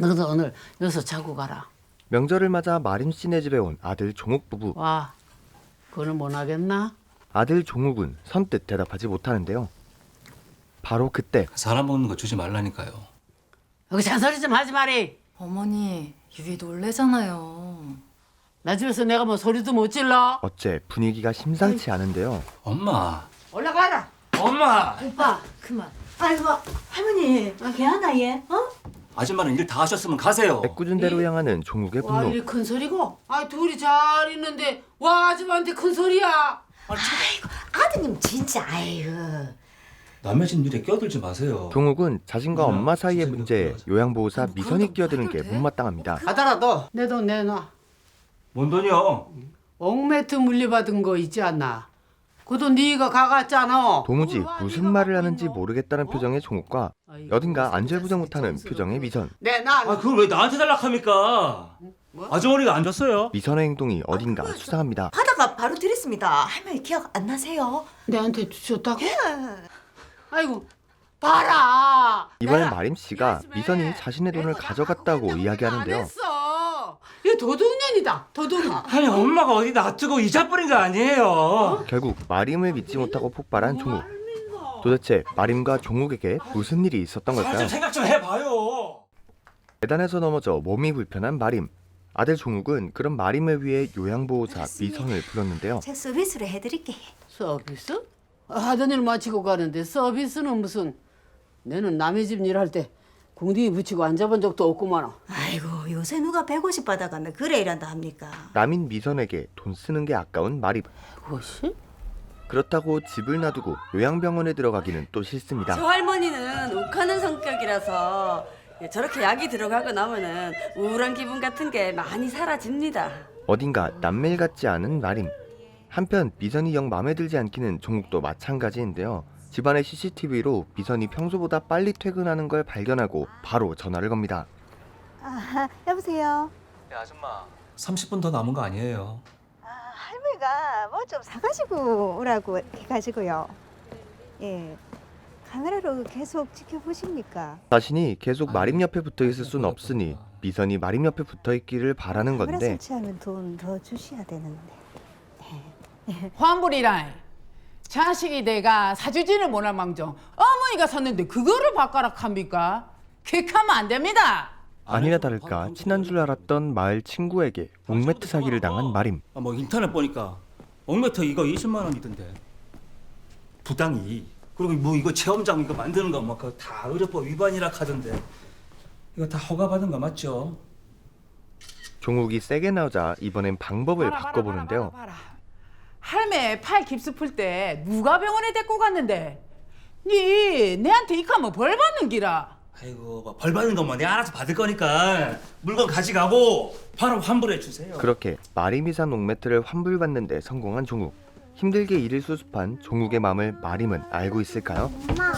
너도 오늘 여기서 자고 가라. 명절을 맞아 마림 씨네 집에 온 아들 종욱 부부. 와, 그거는 못 하겠나? 아들 종욱은 선뜻 대답하지 못하는데요. 바로 그때 사람 먹는 거 주지 말라니까요. 여기 잔소리 좀 하지 마리. 어머니 유리 놀래잖아요. 나 집에서 내가 뭐 소리도 못 질러. 어째 분위기가 심상치 않은데요. 엄마. 올라가라. 엄마. 오빠 그만. 아이고 할머니 개하나 얘? 어? 아줌마는 일 다 하셨으면 가세요. 애꿎은 대로 향하는 종욱의 와, 분노. 이리 큰 소리고. 아, 둘이 잘 있는데 와 아줌마한테 큰 소리야. 아드님 진짜 아이고 남의 집 일에 끼어들지 마세요. 종욱은 자신과 엄마, 엄마 사이의 진짜 문제에 이거 요양보호사 미선이 끼어드는 게? 못마땅합니다. 아들아 너내 돈 내놔. 뭔 돈이요? 옥매트 물려받은 거 있지 않나? 그돈 네가 가갔잖아. 도무지 무슨 말을 하는지 있노? 모르겠다는 어? 표정의 종욱과 아이고, 어딘가 안절부절 못하는. 표정의 미선. 내놔. 아 그걸 왜 나한테 달락합니까? 뭐? 아주머니가 안 줬어요. 미선의 행동이 어딘가 수상합니다. 하다가 바로 드렸습니다 할머니 기억 안 나세요? 내한테 주셨다고? 아이고 봐라. 이번엔 마림 씨가 미선이 자신의 돈을 가져갔다고 안 이야기하는데요. 도둑년이다. 도둑아. 아니 엄마가 어디 놔두고 이자 뿌린 거 아니에요. 결국 마림을 믿지 못하고 폭발한 종욱. 도대체 마림과 종욱에게 무슨 일이 있었던 잘 걸까요? 좀 생각 좀 해봐요. 계단에서 넘어져 몸이 불편한 마림. 아들 종욱은 그런 마림을 위해 요양보호사 미선을 불렀는데요. 제가 서비스로 해드릴게 서비스? 하던 일 마치고 가는데 서비스는 무슨? 내는 남의 집 일할 때 궁둥이 붙이고 앉아본 적도 없구만. 아이고 요새 누가 150 받아가면 그래 일한다 합니까 남인 미선에게 돈 쓰는 게 아까운 마림. 그것이? 그렇다고 집을 놔두고 요양병원에 들어가기는 또 싫습니다. 저 할머니는 욱하는 성격이라서 예, 저렇게 약이 들어가고 나면은 우울한 기분 같은 게 많이 사라집니다. 어딘가 남매일 같지 않은 마림. 한편 미선이 영 마음에 들지 않기는 종욱도 마찬가지인데요. 집안의 CCTV로 미선이 평소보다 빨리 퇴근하는 걸 발견하고 바로 전화를 겁니다. 아, 여보세요. 네, 아줌마. 30분 더 남은 거 아니에요. 아, 할머니가 뭐 좀 사가지고 오라고 해가지고요. 예. 카메라로 계속 지켜보십니까? 자신이 계속 마림 옆에 붙어 있을 순 없으니 미선이 마림 옆에 붙어 있기를 바라는 카메라 건데 설치하면 돈 더 주셔야 되는데. 환불이라 자식이 내가 사주지를 못할 망정 어머니가 샀는데 그거를 바꿔락 합니까? 킥하면 안 됩니다. 아니나 다를까 친한 줄 알았던 마을 친구에게 옥매트 사기를 당한 마림. 아, 뭐 인터넷 보니까 옥매터 이거 20만 원이던데. 부당이. 그리고 뭐 이거 체험장 이거 만드는 거뭐 그거 다 의료법 위반이라 하던데. 이거 다 허가 받은 거 맞죠? 종욱이 세게 나오자 이번엔 방법을 봐라, 바꿔보는데요. 봐라, 봐라, 봐라. 할매 팔 깁스 풀 때 누가 병원에 데리고 갔는데? 니 내한테 이카면 벌 받는 기라. 아이고 뭐벌 받는 거뭐 내가 알아서 받을 거니까 물건 가져가고 바로 환불해 주세요. 그렇게 마림이 산 옥매트를 환불받는 데 성공한 종욱. 힘들게 일을 수습한 종욱의 마음을 마림은 알고 있을까요? 엄마,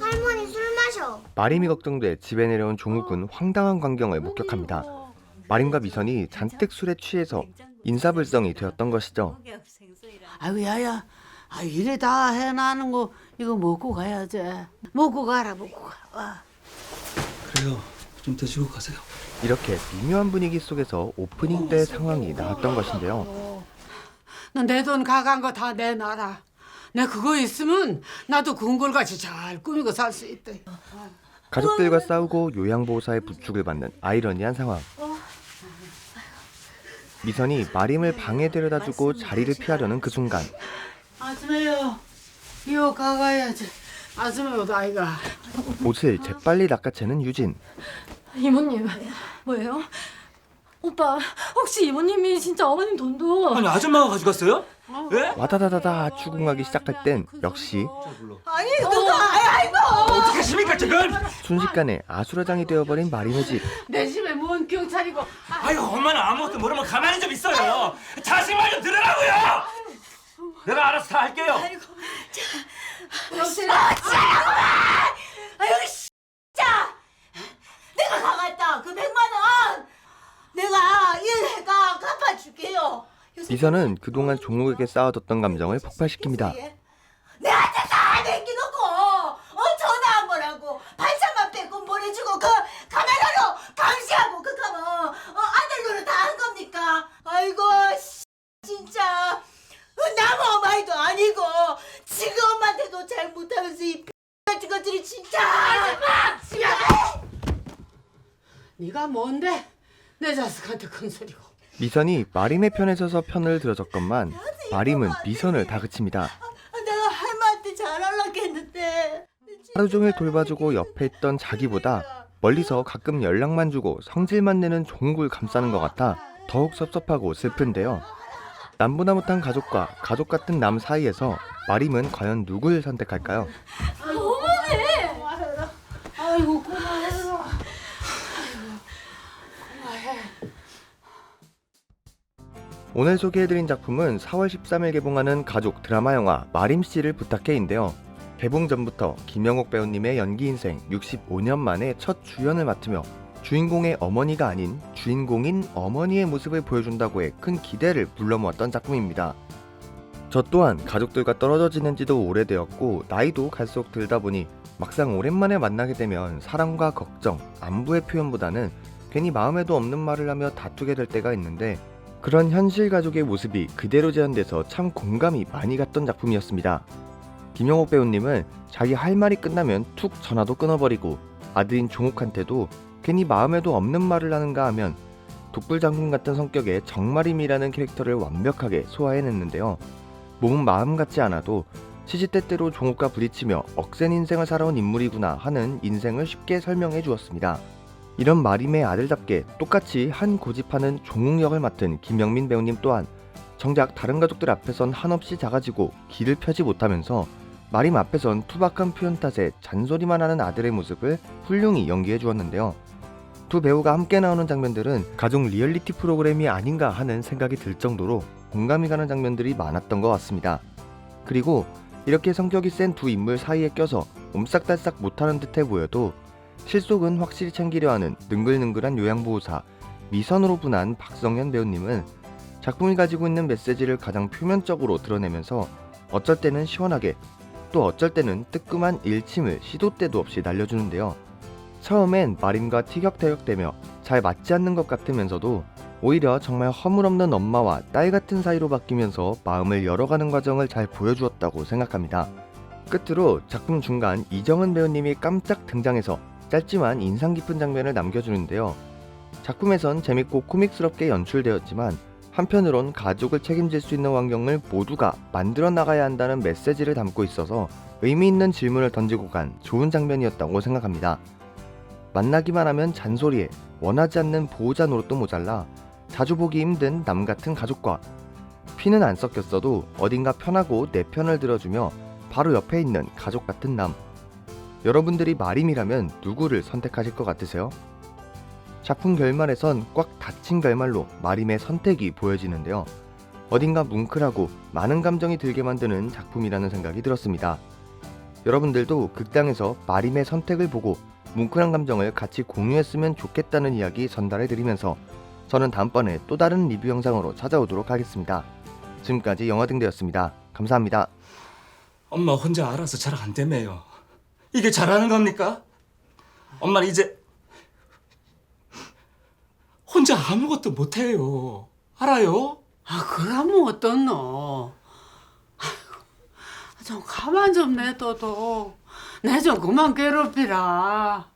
할머니 술 마셔. 마림이 걱정돼 집에 내려온 종욱은 황당한 광경을 목격합니다. 마림과 미선이 잔뜩 술에 취해서 인사불성이 되었던 것이죠. 아이고 야야. 아 이래 다 해놔는 거 이거 먹고 가야지. 먹고 가라 먹고 가. 와. 그래요. 좀 드시고 가세요. 이렇게 미묘한 분위기 속에서 오프닝 때 상황이 나왔던 것인데요. 너내 돈 가간 거 다 내놔라. 내 그거 있으면 나도 궁궐같이 잘 꾸미고 살 수 있대. 가족들과 싸우고 요양보호사의 부축을 받는 아이러니한 상황. 미선이 마림을 방에 데려다주고 자리를 피하려는 그 순간 아줌마요. 이거 가가야지. 아줌마요 아이가. 옷을 재빨리 낚아채는 유진. 이모님 뭐예요? 오빠 혹시 이모님이 진짜 어머님 돈도 아니 아줌마가 가져갔어요? 예? 와다다다다 추궁하기 시작할 땐 역시 아니 누가 아이고 어떻게 하십니까 지금? 순식간에 아수라장이 되어버린 마림의 집. 내 집에 뭔 경찰이고. 아유 엄마는 아무것도 모르면 가만히 좀 있어요. 자식 말 좀 들으라고요. 내가 알아서 다 할게요. 아이고, 자, 여보세요. 아, 진짜 아, 아, 아, 여기 진짜! 어? 내가 사갔다. 그 백만 원! 내가 일해가 갚아줄게요. 이선은 그동안 어? 종욱에게 쌓아뒀던 감정을 폭발시킵니다. 내한테 다 내끼놓고 어, 전화 한 번하고 반찬만 빼고 보내주고 그 카메라로 감시하고 그거 뭐 어, 아들 노릇 다한 겁니까? 아이고 씨, 진짜 사이도 아니고 지금 엄마한테도 잘 못하면서 이 X 것들이 진짜 아줌마! 네가 뭔데? 내 자식한테 큰 소리고. 미선이 마림의 편에 서서 편을 들어줬건만 아, 마림은 미선을 다그칩니다. 아, 아, 내가 할머니한테 잘하려고 했는데. 하루 종일 돌봐주고 옆에 있던 자기보다 멀리서 가끔 연락만 주고 성질만 내는 종국을 감싸는 것 같아 더욱 섭섭하고 슬픈데요. 남보다 못한 가족과 가족 같은 남 사이에서 마림은 과연 누굴 선택할까요? 아이고 고마워라. 오늘 소개해드린 작품은 4월 13일 개봉하는 가족 드라마 영화 마림씨를 부탁해인데요. 개봉 전부터 김영옥 배우님의 연기 인생 65년 만에 첫 주연을 맡으며 주인공의 어머니가 아닌 주인공인 어머니의 모습을 보여준다고 해 큰 기대를 불러모았던 작품입니다. 저 또한 가족들과 떨어져 지낸 지도 오래되었고 나이도 갈수록 들다 보니 막상 오랜만에 만나게 되면 사랑과 걱정, 안부의 표현보다는 괜히 마음에도 없는 말을 하며 다투게 될 때가 있는데 그런 현실 가족의 모습이 그대로 재현돼서 참 공감이 많이 갔던 작품이었습니다. 김영옥 배우님은 자기 할 말이 끝나면 툭 전화도 끊어버리고 아들인 종욱한테도 괜히 마음에도 없는 말을 하는가 하면 독불 장군 같은 성격의 정마림이라는 캐릭터를 완벽하게 소화해냈는데요. 몸은 마음 같지 않아도 시시때때로 종욱과 부딪히며 억센 인생을 살아온 인물이구나 하는 인생을 쉽게 설명해 주었습니다. 이런 마림의 아들답게 똑같이 한 고집하는 종욱 역을 맡은 김영민 배우님 또한 정작 다른 가족들 앞에선 한없이 작아지고 길을 펴지 못하면서 마림 앞에선 투박한 표현 탓에 잔소리만 하는 아들의 모습을 훌륭히 연기해 주었는데요. 두 배우가 함께 나오는 장면들은 가족 리얼리티 프로그램이 아닌가 하는 생각이 들 정도로 공감이 가는 장면들이 많았던 것 같습니다. 그리고 이렇게 성격이 센 두 인물 사이에 껴서 옴싹달싹 못하는 듯해 보여도 실속은 확실히 챙기려 하는 능글능글한 요양보호사 미선으로 분한 박성현 배우님은 작품이 가지고 있는 메시지를 가장 표면적으로 드러내면서 어쩔 때는 시원하게 또 어쩔 때는 뜨끔한 일침을 시도 때도 없이 날려주는데요. 처음엔 마림과 티격태격되며 잘 맞지 않는 것 같으면서도 오히려 정말 허물없는 엄마와 딸 같은 사이로 바뀌면서 마음을 열어가는 과정을 잘 보여주었다고 생각합니다. 끝으로 작품 중간 이정은 배우님이 깜짝 등장해서 짧지만 인상 깊은 장면을 남겨주는데요. 작품에선 재밌고 코믹스럽게 연출되었지만 한편으론 가족을 책임질 수 있는 환경을 모두가 만들어 나가야 한다는 메시지를 담고 있어서 의미 있는 질문을 던지고 간 좋은 장면이었다고 생각합니다. 만나기만 하면 잔소리에 원하지 않는 보호자 노릇도 모자라 자주 보기 힘든 남 같은 가족과 피는 안 섞였어도 어딘가 편하고 내 편을 들어주며 바로 옆에 있는 가족 같은 남. 여러분들이 마림이라면 누구를 선택하실 것 같으세요? 작품 결말에선 꽉 닫힌 결말로 마림의 선택이 보여지는데요. 어딘가 뭉클하고 많은 감정이 들게 만드는 작품이라는 생각이 들었습니다. 여러분들도 극장에서 마림의 선택을 보고 뭉클한 감정을 같이 공유했으면 좋겠다는 이야기 전달해 드리면서 저는 다음번에 또 다른 리뷰 영상으로 찾아오도록 하겠습니다. 지금까지 영화등대였습니다. 감사합니다. 엄마 혼자 알아서 잘 안 되매요. 이게 잘하는 겁니까? 엄마는 이제 혼자 아무것도 못해요. 알아요? 아 그러면 어떻노? 아이고, 좀 가만 좀 내둬도 내 좀 그만 괴롭히라.